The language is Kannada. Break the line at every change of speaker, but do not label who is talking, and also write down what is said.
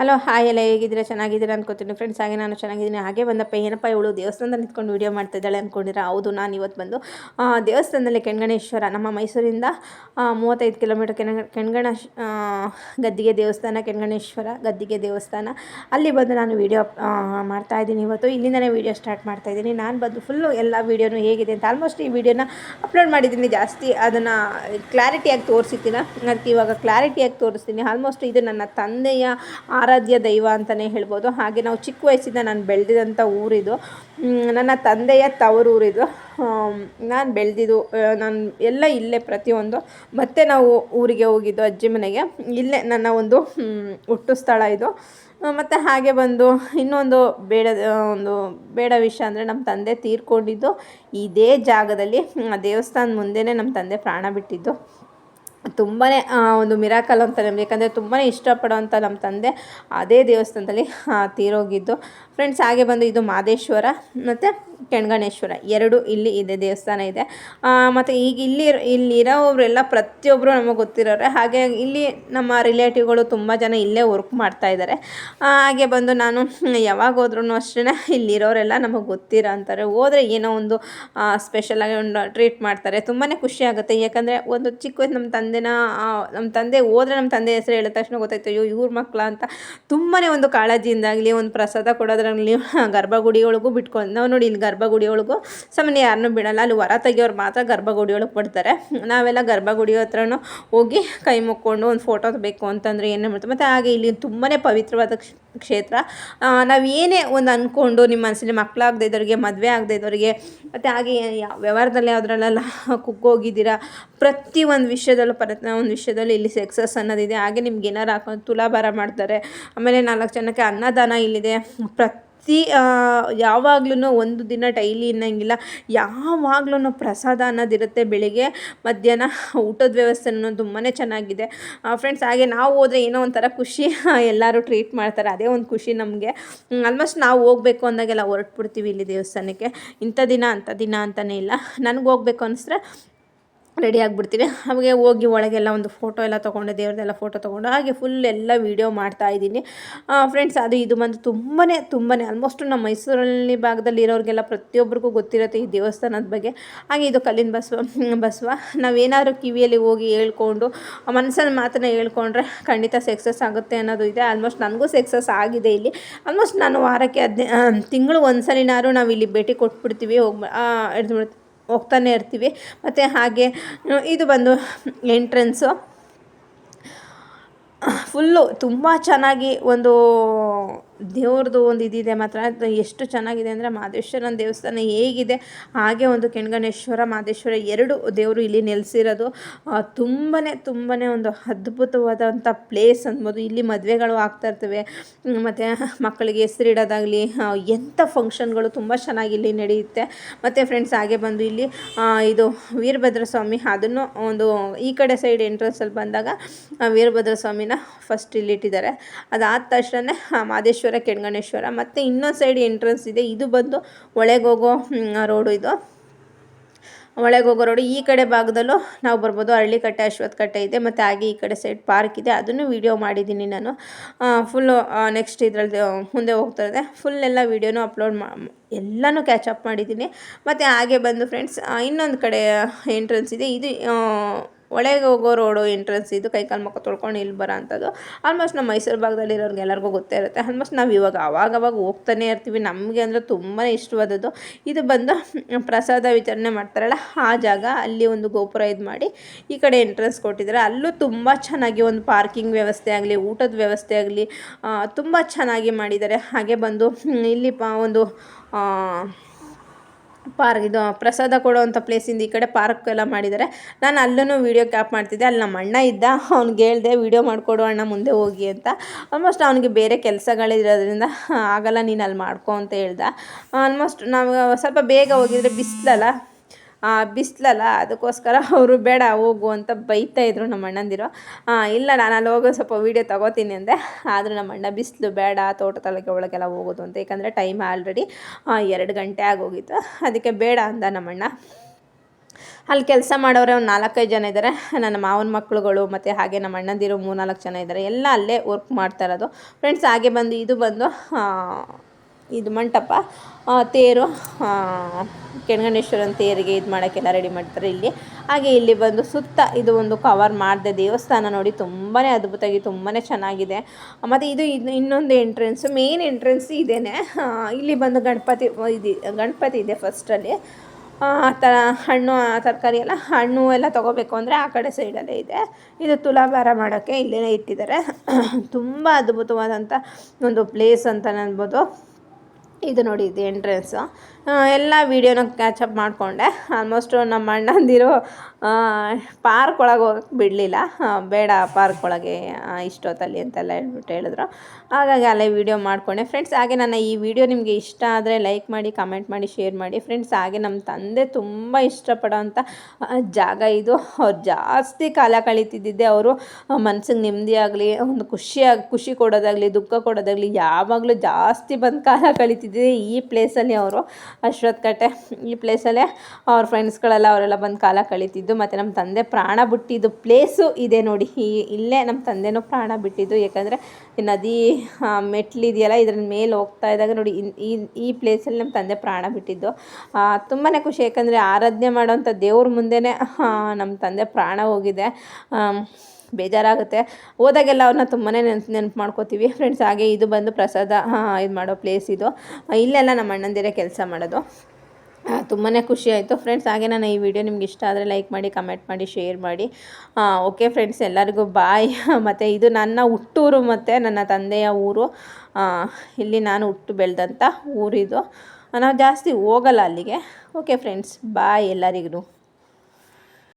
ಹಲೋ, ಹಾಯ್ ಎಲ್ಲ ಹೇಗಿದ್ದೀರಾ? ಚೆನ್ನಾಗಿದ್ದೀರಾ ಅನ್ಕೋತೀನಿ. ಫ್ರೆಂಡ್ಸ್ ಹಾಗೆ ನಾನು ಚೆನ್ನಾಗಿದ್ದೀನಿ. ಹಾಗೆ ಬಂದಪ್ಪ, ಏನಪ್ಪ ಇವಳು ದೇವಸ್ಥಾನದಲ್ಲಿ ನಿಂತ್ಕೊಂಡು ವೀಡಿಯೋ ಮಾಡ್ತಾ ಇದ್ದಾಳೆ ಅಂದ್ಕೊಂಡಿರ ಹೌದು, ನಾನು ಇವತ್ತು ಬಂದು ದೇವಸ್ಥಾನದಲ್ಲಿ ಕೆಣ್ಗಣೇಶ್ವರ ನಮ್ಮ ಮೈಸೂರಿಂದ ಮೂವತ್ತೈದು ಕಿಲೋಮೀಟರ್ ಕೆಣ ಕೆಣಗಣ ಗದ್ದಿಗೆ ದೇವಸ್ಥಾನ ಕೆಣಗಣೇಶ್ವರ ಗದ್ದಿಗೆ ದೇವಸ್ಥಾನ. ಅಲ್ಲಿ ಬಂದು ನಾನು ವೀಡಿಯೋ ಮಾಡ್ತಾ ಇದ್ದೀನಿ ಇವತ್ತು. ಇಲ್ಲಿಂದನೇ ವೀಡಿಯೋ ಸ್ಟಾರ್ಟ್ ಮಾಡ್ತಾ ಇದ್ದೀನಿ. ನಾನು ಬಂದು ಫುಲ್ಲು ಎಲ್ಲ ವೀಡಿಯೋನು ಹೇಗಿದೆ ಅಂತ. ಆಲ್ಮೋಸ್ಟ್ ಈ ವಿಡಿಯೋನ ಅಪ್ಲೋಡ್ ಮಾಡಿದ್ದೀನಿ ಜಾಸ್ತಿ. ಅದನ್ನು ಕ್ಲಾರಿಟಿಯಾಗಿ ತೋರಿಸಿದ್ದೀನ. ಅದಕ್ಕೆ ಇವಾಗ ಕ್ಲಾರಿಟಿಯಾಗಿ ತೋರಿಸ್ತೀನಿ. ಆಲ್ಮೋಸ್ಟ್ ಇದು ನನ್ನ ತಂದೆಯ ಆರಾಧ್ಯ ದೈವ ಅಂತಲೇ ಹೇಳ್ಬೋದು. ಹಾಗೆ ನಾವು ಚಿಕ್ಕ ವಯಸ್ಸಿಂದ ನಾನು ಬೆಳೆದಿದಂಥ ಊರಿದು. ನನ್ನ ತಂದೆಯ ತವರೂರಿದು. ನಾನು ಬೆಳೆದಿದ್ದು ನಾನು ಎಲ್ಲ ಇಲ್ಲೇ ಪ್ರತಿಯೊಂದು. ಮತ್ತೆ ನಾವು ಊರಿಗೆ ಹೋಗಿದ್ದು ಅಜ್ಜಿ ಮನೆಗೆ. ಇಲ್ಲೇ ನನ್ನ ಒಂದು ಹುಟ್ಟು ಸ್ಥಳ ಇದು. ಮತ್ತು ಹಾಗೆ ಬಂದು ಇನ್ನೊಂದು ಬೇಡ ಒಂದು ಬೇಡ ವಿಷಯ ಅಂದರೆ ನಮ್ಮ ತಂದೆ ತೀರ್ಕೊಂಡಿದ್ದು ಇದೇ ಜಾಗದಲ್ಲಿ, ಆ ದೇವಸ್ಥಾನ ಮುಂದೆನೇ ನಮ್ಮ ತಂದೆ ಪ್ರಾಣ ಬಿಟ್ಟಿದ್ದು. ತುಂಬಾ ಒಂದು ಮಿರಾಕಲ್ ಅಂತ ಯಾಕಂದರೆ ತುಂಬಾ ಇಷ್ಟಪಡೋವಂಥ ನಮ್ಮ ತಂದೆ ಅದೇ ದೇವಸ್ಥಾನದಲ್ಲಿ ತೀರೋಗಿದ್ದು. ಫ್ರೆಂಡ್ಸ್ ಹಾಗೆ ಬಂದು ಇದು ಮಾದೇಶ್ವರ ಮತ್ತು ಕೆಣಗಣೇಶ್ವರ, ಎರಡು ಇಲ್ಲಿ ಇದೆ ದೇವಸ್ಥಾನ ಇದೆ. ಮತ್ತು ಈಗ ಇಲ್ಲಿ ಇಲ್ಲಿರೋರೆಲ್ಲ ಪ್ರತಿಯೊಬ್ಬರು ನಮಗೆ ಗೊತ್ತಿರೋರೆ. ಹಾಗೆ ಇಲ್ಲಿ ನಮ್ಮ ರಿಲೇಟಿವ್ಗಳು ತುಂಬ ಜನ ಇಲ್ಲೇ ವರ್ಕ್ ಮಾಡ್ತಾ ಇದ್ದಾರೆ ಹಾಗೆ ಬಂದು ನಾನು ಯಾವಾಗ ಹೋದ್ರೂ ಅಷ್ಟೇ ಇಲ್ಲಿರೋರೆಲ್ಲ ನಮಗೆ ಗೊತ್ತಿರೋ ಅಂತಾರೆ. ಹೋದರೆ ಏನೋ ಒಂದು ಸ್ಪೆಷಲಾಗಿ ಒಂದು ಟ್ರೀಟ್ ಮಾಡ್ತಾರೆ. ತುಂಬಾ ಖುಷಿ ಆಗುತ್ತೆ. ಯಾಕಂದರೆ ಒಂದು ಚಿಕ್ಕ ನಮ್ಮ ನಮ್ಮ ತಂದೆನ ನಮ್ಮ ತಂದೆ ಹೋದ್ರೆ ನಮ್ಮ ತಂದೆ ಹೆಸರು ಹೇಳಿದ ತಕ್ಷಣ ಗೊತ್ತಾಯ್ತು, ಅಯ್ಯೋ, ಇವ್ರ ಮಕ್ಕಳ ಅಂತ ತುಂಬಾ ಒಂದು ಕಾಳಜಿಯಿಂದಾಗಲಿ, ಒಂದು ಪ್ರಸಾದ ಕೊಡೋದ್ರಾಗಲಿ ಗರ್ಭಗುಡಿ ಒಳಗೂ ಬಿಟ್ಕೊಂಡು, ನಾವು ನೋಡಿ ಇಲ್ಲಿ ಗರ್ಭಗುಡಿಯೊಳಗೂ ಸಾಮಾನ್ಯ ಯಾರನ್ನೂ ಬಿಡಲ್ಲ, ಅಲ್ಲಿ ಹೊರ ತೆಗಿಯೋರು ಮಾತ್ರ ಗರ್ಭಗುಡಿ ಒಳಗೆ ಬಿಡ್ತಾರೆ. ನಾವೆಲ್ಲ ಗರ್ಭಗುಡಿ ಹತ್ರನೂ ಹೋಗಿ ಕೈ ಮುಕ್ಕೊಂಡು ಒಂದು ಫೋಟೋ ಬೇಕು ಅಂತಂದರೆ ಏನೇ ಮಾಡ್ತೀವಿ ಮತ್ತು ಹಾಗೆ ಇಲ್ಲಿ ತುಂಬಾ ಪವಿತ್ರವಾದ ಕ್ಷೇತ್ರ. ನಾವು ಏನೇ ಒಂದು ಅಂದ್ಕೊಂಡು ನಿಮ್ಮ ಮನಸ್ಸಲ್ಲಿ ಮಕ್ಕಳಾಗದೇ ಇದ್ದವ್ರಿಗೆ ಮದುವೆ ಆಗದೇ ಇದ್ದವ್ರಿಗೆ ಮತ್ತು ಹಾಗೆ ಯಾವ ವ್ಯವಹಾರದಲ್ಲಿ ಯಾವುದ್ರಲ್ಲೆಲ್ಲ ಕುಗ್ಗೋಗಿದ್ದೀರಾ? ಪ್ರತಿ ಒಂದು ವಿಷಯದಲ್ಲೂ ಪ್ರತಿ ಒಂದು ವಿಷಯದಲ್ಲಿ ಇಲ್ಲಿ ಸಕ್ಸಸ್ ಅನ್ನೋದಿದೆ. ಹಾಗೆ ನಿಮ್ಗೆ ಏನಾರು ಹಾಕೊಂಡು ತುಲಾಭಾರ ಮಾಡ್ತಾರೆ. ಆಮೇಲೆ ನಾಲ್ಕು ಜನಕ್ಕೆ ಅನ್ನದಾನ ಇಲ್ಲಿದೆ. ಪ್ರತಿ ಯಾವಾಗ್ಲೂ ಒಂದು ದಿನ ಡೈಲಿ ಇನ್ನಂಗಿಲ್ಲ ಯಾವಾಗ್ಲೂ ಪ್ರಸಾದ ಅನ್ನೋದಿರುತ್ತೆ ಬೆಳಿಗ್ಗೆ, ಮಧ್ಯಾಹ್ನ ಊಟದ ವ್ಯವಸ್ಥೆನೂ ತುಂಬಾ ಚೆನ್ನಾಗಿದೆ. ಫ್ರೆಂಡ್ಸ್ ಹಾಗೆ ನಾವು ಹೋದರೆ ಏನೋ ಒಂಥರ ಖುಷಿ ಎಲ್ಲರೂ ಟ್ರೀಟ್ ಮಾಡ್ತಾರೆ. ಅದೇ ಒಂದು ಖುಷಿ ನಮಗೆ. ಆಲ್ಮೋಸ್ಟ್ ನಾವು ಹೋಗಬೇಕು ಅಂದಾಗೆಲ್ಲ ಹೊರಟ್ಬಿಡ್ತೀವಿ ಇಲ್ಲಿ ದೇವಸ್ಥಾನಕ್ಕೆ. ಇಂಥ ದಿನ, ಅಂಥ ದಿನ ಅಂತಲೇ ಇಲ್ಲ. ನನಗೆ ಹೋಗ್ಬೇಕು ಅನಿಸಿದ್ರೆ ರೆಡಿ ಆಗಿಬಿಡ್ತೀನಿ. ಹಾಗೆ ಹೋಗಿ ಒಳಗೆಲ್ಲ ಒಂದು ಫೋಟೋ ಎಲ್ಲ ತೊಗೊಂಡು, ದೇವ್ರದ್ದೆಲ್ಲ ಫೋಟೋ ತೊಗೊಂಡು. ಹಾಗೆ ಫುಲ್ ಎಲ್ಲ ವೀಡಿಯೋ ಮಾಡ್ತಾ ಇದ್ದೀನಿ. ಫ್ರೆಂಡ್ಸ್ ಅದು ಇದು ಬಂದು ತುಂಬಾ ತುಂಬಾ ಆಲ್ಮೋಸ್ಟ್ ನಮ್ಮ ಮೈಸೂರಲ್ಲಿ ಭಾಗದಲ್ಲಿ ಇರೋರಿಗೆಲ್ಲ ಪ್ರತಿಯೊಬ್ಬರಿಗೂ ಗೊತ್ತಿರುತ್ತೆ ಈ ದೇವಸ್ಥಾನದ ಬಗ್ಗೆ. ಹಾಗೆ ಇದು ಕಲ್ಲಿನ ಬಸವ ಬಸವ. ನಾವೇನಾದ್ರೂ ಕಿವಿಯಲ್ಲಿ ಹೋಗಿ ಹೇಳ್ಕೊಂಡು, ಮನಸ್ಸಲ್ಲಿ ಮಾತನ್ನ ಹೇಳ್ಕೊಂಡ್ರೆ ಖಂಡಿತ ಸಕ್ಸಸ್ ಆಗುತ್ತೆ ಅನ್ನೋದು ಇದೆ. ಆಲ್ಮೋಸ್ಟ್ ನನಗೂ ಸಕ್ಸಸ್ ಆಗಿದೆ ಇಲ್ಲಿ. ಆಲ್ಮೋಸ್ಟ್ ನಾನು ವಾರಕ್ಕೆ ಹದಿನೈ ತಿಂಗಳು ಒಂದು ಸಲಿನಾರು ನಾವು ಇಲ್ಲಿ ಭೇಟಿ ಕೊಟ್ಬಿಡ್ತೀವಿ ಹೋಗಿ ಹೋಗ್ತಾನೆ ಇರ್ತೀವಿ. ಮತ್ತು ಹಾಗೆ ಇದು ಬಂದು ಎಂಟ್ರೆನ್ಸು ಫುಲ್ಲು ತುಂಬ ಚೆನ್ನಾಗಿ ಒಂದು ದೇವ್ರದ್ದು ಒಂದು ಇದಿದೆ ಮಾತ್ರ. ಎಷ್ಟು ಚೆನ್ನಾಗಿದೆ ಅಂದರೆ ಮಾದೇಶ್ವರನ ದೇವಸ್ಥಾನ ಹೇಗಿದೆ. ಹಾಗೆ ಒಂದು ಕೆಣಗಣೇಶ್ವರ ಮಾದೇಶ್ವರ ಎರಡು ದೇವರು ಇಲ್ಲಿ ನೆಲೆಸಿರೋದು. ತುಂಬಾ ತುಂಬಾ ಒಂದು ಅದ್ಭುತವಾದಂಥ ಪ್ಲೇಸ್ ಅನ್ಬೋದು. ಇಲ್ಲಿ ಮದುವೆಗಳು ಆಗ್ತಾ ಇರ್ತವೆ. ಮತ್ತು ಮಕ್ಕಳಿಗೆ ಹೆಸರಿಡೋದಾಗಲಿ ಎಂಥ ಫಂಕ್ಷನ್ಗಳು ತುಂಬ ಚೆನ್ನಾಗಿ ಇಲ್ಲಿ ನಡೆಯುತ್ತೆ. ಮತ್ತು ಫ್ರೆಂಡ್ಸ್ ಹಾಗೆ ಬಂದು ಇಲ್ಲಿ ಇದು ವೀರಭದ್ರ ಸ್ವಾಮಿ ಅದನ್ನು ಒಂದು ಈ ಕಡೆ ಸೈಡ್ ಎಂಟ್ರೆನ್ಸಲ್ಲಿ ಬಂದಾಗ ವೀರಭದ್ರ ಸ್ವಾಮಿನ ಫಸ್ಟ್ ಇಲ್ಲಿ ಇಟ್ಟಿದ್ದಾರೆ. ಅದಾದ ತಕ್ಷಣ ಮಾದೇಶ್ವರ ಕೆಂಗಣೇಶ್ವರ. ಮತ್ತು ಇನ್ನೊಂದು ಸೈಡ್ ಎಂಟ್ರೆನ್ಸ್ ಇದೆ. ಇದು ಬಂದು ಒಳಗೆ ಹೋಗೋ ರೋಡು ಇದು. ಒಳಗೆ ಹೋಗೋ ರೋಡು ಈ ಕಡೆ ಭಾಗದಲ್ಲೂ ನಾವು ಬರ್ಬೋದು. ಹಳ್ಳಿಕಟ್ಟೆ ಅಶ್ವತ್ಥ ಕಟ್ಟೆ ಇದೆ. ಮತ್ತು ಹಾಗೆ ಈ ಕಡೆ ಸೈಡ್ ಪಾರ್ಕ್ ಇದೆ. ಅದನ್ನು ವೀಡಿಯೋ ಮಾಡಿದ್ದೀನಿ ನಾನು. ಫುಲ್ಲು ನೆಕ್ಸ್ಟ್ ಇದರಲ್ಲಿ ಮುಂದೆ ಹೋಗ್ತಾ ಇದೆ. ಫುಲ್ ಎಲ್ಲ ವೀಡಿಯೋನೂ ಅಪ್ಲೋಡ್ ಮಾ, ಎಲ್ಲನೂ ಕ್ಯಾಚ್ ಅಪ್ ಮಾಡಿದ್ದೀನಿ. ಮತ್ತು ಹಾಗೆ ಬಂದು ಫ್ರೆಂಡ್ಸ್ ಇನ್ನೊಂದು ಕಡೆ ಎಂಟ್ರೆನ್ಸ್ ಇದೆ. ಇದು ಒಳಗೆ ಹೋಗೋ ರೋಡು ಎಂಟ್ರೆನ್ಸ್ ಇದು ಕೈಕಾಲು ಮುಖ ತೊಳ್ಕೊಂಡು ಇಲ್ಲಿ ಬರೋ ಅಂಥದ್ದು ಆಲ್ಮೋಸ್ಟ್ ನಮ್ಮ ಮೈಸೂರು ಭಾಗದಲ್ಲಿ ಇರೋರಿಗೆ ಎಲ್ಲರಿಗೂ ಗೊತ್ತೇ ಇರುತ್ತೆ. ಆಲ್ಮೋಸ್ಟ್ ನಾವು ಇವಾಗ ಅವಾಗವಾಗ ಹೋಗ್ತಾನೆ ಇರ್ತೀವಿ. ನಮಗೆ ಅಂದರೆ ತುಂಬಾ ಇಷ್ಟವಾದದ್ದು. ಇದು ಬಂದು ಪ್ರಸಾದ ವಿತರಣೆ ಮಾಡ್ತಾರಲ್ಲ, ಆ ಜಾಗ ಅಲ್ಲಿ ಒಂದು ಗೋಪುರ ಇದು ಮಾಡಿ ಈ ಕಡೆ ಎಂಟ್ರೆನ್ಸ್ ಕೊಟ್ಟಿದ್ದಾರೆ. ಅಲ್ಲೂ ತುಂಬ ಚೆನ್ನಾಗಿ ಒಂದು ಪಾರ್ಕಿಂಗ್ ವ್ಯವಸ್ಥೆ ಆಗಲಿ, ಊಟದ ವ್ಯವಸ್ಥೆ ಆಗಲಿ ತುಂಬ ಚೆನ್ನಾಗಿ ಮಾಡಿದ್ದಾರೆ. ಹಾಗೆ ಬಂದು ಇಲ್ಲಿ ಒಂದು ಪಾರ್ಕ್, ಇದು ಪ್ರಸಾದ ಕೊಡೋವಂಥ ಪ್ಲೇಸಿಂದ ಈ ಕಡೆ ಪಾರ್ಕ್ ಎಲ್ಲ ಮಾಡಿದ್ದಾರೆ ನಾನು ಅಲ್ಲೂ ವೀಡಿಯೋ ಕ್ಯಾಪ್ ಮಾಡ್ತಿದ್ದೆ. ಅಲ್ಲಿ ನಮ್ಮ ಅಣ್ಣ ಇದ್ದ. ಅವ್ನಿಗೆ ಹೇಳಿದೆ ವೀಡಿಯೋ ಮಾಡಿಕೊಡು ಅಣ್ಣ, ಮುಂದೆ ಹೋಗಿ ಅಂತ. ಆಲ್ಮೋಸ್ಟ್ ಅವನಿಗೆ ಬೇರೆ ಕೆಲಸಗಳಿರೋದ್ರಿಂದ ಆಗಲ್ಲ, ನೀನು ಅಲ್ಲಿ ಮಾಡ್ಕೊ ಅಂತ ಹೇಳ್ದ. ಆಲ್ಮೋಸ್ಟ್ ನಾವು ಸ್ವಲ್ಪ ಬೇಗ ಹೋಗಿದ್ರೆ ಬಿಸಿಲಲ್ಲ ಬಿಸಿಲಲ್ಲ, ಅದಕ್ಕೋಸ್ಕರ ಅವರು ಬೇಡ, ಹೋಗು ಅಂತ ಬೈತಾ ಇದ್ರು ನಮ್ಮ ಅಣ್ಣಂದಿರು. ಇಲ್ಲ, ನಾನು ಅಲ್ಲಿ ಹೋಗೋ ಸ್ವಲ್ಪ ವೀಡಿಯೋ ತಗೋತೀನಿ ಅಂದೆ. ಆದರೂ ನಮ್ಮ ಅಣ್ಣ, ಬಿಸಿಲು ಬೇಡ ತೋಟ ತಲಕೆ ಒಳಗೆಲ್ಲ ಹೋಗೋದು ಅಂತ. ಏಕೆಂದರೆ ಟೈಮ್ ಆಲ್ರೆಡಿ ಎರಡು ಗಂಟೆ ಆಗೋಗಿತ್ತು. ಅದಕ್ಕೆ ಬೇಡ ಅಂದ ನಮ್ಮಣ್ಣ ಅಲ್ಲಿ ಕೆಲಸ ಮಾಡೋರೆ ಒಂದು ನಾಲ್ಕೈದು ಜನ ಇದ್ದಾರೆ ನನ್ನ ಮಾವನ ಮಕ್ಕಳುಗಳು ಮತ್ತು ಹಾಗೆ ನಮ್ಮ ಅಣ್ಣಂದಿರು ಮೂರ್ನಾಲ್ಕು ಜನ ಇದ್ದಾರೆ ಎಲ್ಲ ಅಲ್ಲೇ ವರ್ಕ್ ಮಾಡ್ತಾ ಇರೋದು. ಫ್ರೆಂಡ್ಸ್ ಹಾಗೆ ಬಂದು, ಇದು ಬಂದು ಇದು ಮಂಟಪ. ತೇರು ಕೆಣಗಣೇಶ್ವರನ ತೇರಿಗೆ ಇದು ಮಾಡೋಕ್ಕೆಲ್ಲ ರೆಡಿ ಮಾಡ್ತಾರೆ ಇಲ್ಲಿ. ಹಾಗೆ ಇಲ್ಲಿ ಬಂದು ಸುತ್ತ ಇದು ಒಂದು ಕವರ್ ಮಾಡಿದೆ ದೇವಸ್ಥಾನ ನೋಡಿ ತುಂಬಾ ಅದ್ಭುತವಾಗಿ ತುಂಬಾ ಚೆನ್ನಾಗಿದೆ. ಮತ್ತು ಇದು ಇದು ಇನ್ನೊಂದು ಎಂಟ್ರೆನ್ಸು ಮೇನ್ ಎಂಟ್ರೆನ್ಸ್ ಇದೇನೆ. ಇಲ್ಲಿ ಬಂದು ಗಣಪತಿ ಇದು ಗಣಪತಿ ಇದೆ ಫಸ್ಟಲ್ಲಿ ಆ ಥರ ಹಣ್ಣು ತರಕಾರಿ ಎಲ್ಲ, ಹಣ್ಣು ಎಲ್ಲ ತೊಗೋಬೇಕು ಅಂದರೆ ಆ ಕಡೆ ಸೈಡಲ್ಲೇ ಇದೆ. ಇದು ತುಲಾಭಾರ ಮಾಡೋಕ್ಕೆ ಇಲ್ಲೇ ಇಟ್ಟಿದ್ದಾರೆ. ತುಂಬ ಅದ್ಭುತವಾದಂಥ ಒಂದು ಪ್ಲೇಸ್ ಅಂತ ಅನ್ಬೋದು ಇದು ನೋಡಿ, ಇದು ಎಂಟ್ರೆನ್ಸು ಎಲ್ಲ ವೀಡಿಯೋನ ಕ್ಯಾಚಪ್ ಮಾಡಿಕೊಂಡೆ. ಆಲ್ಮೋಸ್ಟು ನಮ್ಮ ಅಣ್ಣಂದಿರು ಪಾರ್ಕ್ ಒಳಗೆ ಹೋಗಕ್ಕೆ ಬಿಡಲಿಲ್ಲ. ಬೇಡ ಪಾರ್ಕ್ ಒಳಗೆ ಇಷ್ಟೊತ್ತಲ್ಲಿ ಅಂತೆಲ್ಲ ಹೇಳ್ಬಿಟ್ಟು ಹೇಳಿದ್ರು. ಹಾಗಾಗಿ ಅಲ್ಲೇ ವೀಡಿಯೋ ಮಾಡಿಕೊಂಡೆ. ಫ್ರೆಂಡ್ಸ್ ಹಾಗೆ ನನ್ನ ಈ ವಿಡಿಯೋ ನಿಮಗೆ ಇಷ್ಟ ಆದರೆ ಲೈಕ್ ಮಾಡಿ ಕಮೆಂಟ್ ಮಾಡಿ ಶೇರ್ ಮಾಡಿ. ಫ್ರೆಂಡ್ಸ್ ಹಾಗೆ ನಮ್ಮ ತಂದೆ ತುಂಬ ಇಷ್ಟಪಡೋವಂಥ ಜಾಗ ಇದು. ಅವ್ರು ಜಾಸ್ತಿ ಕಾಲ ಕಳೀತಿದ್ದಿದ್ದೆ. ಅವರು ಮನ್ಸಿಗೆ ನೆಮ್ಮದಿ ಆಗಲಿ, ಒಂದು ಖುಷಿಯಾಗಿ, ಖುಷಿ ಕೊಡೋದಾಗಲಿ, ದುಃಖ ಕೊಡೋದಾಗಲಿ, ಯಾವಾಗಲೂ ಜಾಸ್ತಿ ಬಂದು ಕಾಲ ಕಳೀತಿದ್ದೆ. ಈ ಪ್ಲೇಸಲ್ಲಿ ಅವರು ಅಶ್ವತ್ಥ ಕಟ್ಟೆ, ಈ ಪ್ಲೇಸಲ್ಲೇ ಅವ್ರ ಫ್ರೆಂಡ್ಸ್ಗಳೆಲ್ಲ ಅವರೆಲ್ಲ ಬಂದು ಕಾಲ ಕಳೀತಿದ್ದು. ಮತ್ತು ನಮ್ಮ ತಂದೆ ಪ್ರಾಣ ಬಿಟ್ಟಿದ್ದು ಪ್ಲೇಸು ಇದೆ ನೋಡಿ. ಇಲ್ಲೇ ನಮ್ಮ ತಂದೆನೂ ಪ್ರಾಣ ಬಿಟ್ಟಿದ್ದು. ಯಾಕಂದರೆ ನದಿ ಮೆಟ್ಲಿದೆಯಲ್ಲ ಇದ್ರ ಮೇಲೆ ಹೋಗ್ತಾ ಇದ್ದಾಗ ನೋಡಿ ಈ ಈ ಪ್ಲೇಸಲ್ಲಿ ನಮ್ಮ ತಂದೆ ಪ್ರಾಣ ಬಿಟ್ಟಿದ್ದು. ತುಂಬಾ ಖುಷಿ. ಯಾಕಂದರೆ ಆರಾಧನೆ ಮಾಡೋವಂಥ ದೇವ್ರ ಮುಂದೆನೇ ನಮ್ಮ ತಂದೆ ಪ್ರಾಣ ಹೋಗಿದೆ. ಬೇಜಾರಾಗುತ್ತೆ. ಹೋದಾಗೆಲ್ಲ ಅವ್ರನ್ನ ತುಂಬಾ ನೆನ್ಪು ನೆನ್ಪು ಮಾಡ್ಕೋತೀವಿ. ಫ್ರೆಂಡ್ಸ್ ಹಾಗೆ ಇದು ಬಂದು ಪ್ರಸಾದ ಇದು ಮಾಡೋ ಪ್ಲೇಸ್ ಇದು. ಇಲ್ಲೆಲ್ಲ ನಮ್ಮ ಅಣ್ಣಂದಿರೇ ಕೆಲಸ ಮಾಡೋದು. ತುಂಬಾ ಖುಷಿ ಆಯಿತು. ಫ್ರೆಂಡ್ಸ್ ಹಾಗೆ ನಾನು ಈ ವಿಡಿಯೋ ನಿಮ್ಗೆ ಇಷ್ಟ ಆದರೆ ಲೈಕ್ ಮಾಡಿ ಕಮೆಂಟ್ ಮಾಡಿ ಶೇರ್ ಮಾಡಿ. ಓಕೆ ಫ್ರೆಂಡ್ಸ್ ಎಲ್ಲರಿಗೂ ಬಾಯ್ ಮತ್ತು ಇದು ನನ್ನ ಹುಟ್ಟೂರು ಮತ್ತು ನನ್ನ ತಂದೆಯ ಊರು. ಇಲ್ಲಿ ನಾನು ಹುಟ್ಟು ಬೆಳೆದಂಥ ಊರಿದು. ನಾವು ಜಾಸ್ತಿ ಹೋಗಲ್ಲ ಅಲ್ಲಿಗೆ. ಓಕೆ ಫ್ರೆಂಡ್ಸ್ ಬಾಯ್ ಎಲ್ಲರಿಗೂ.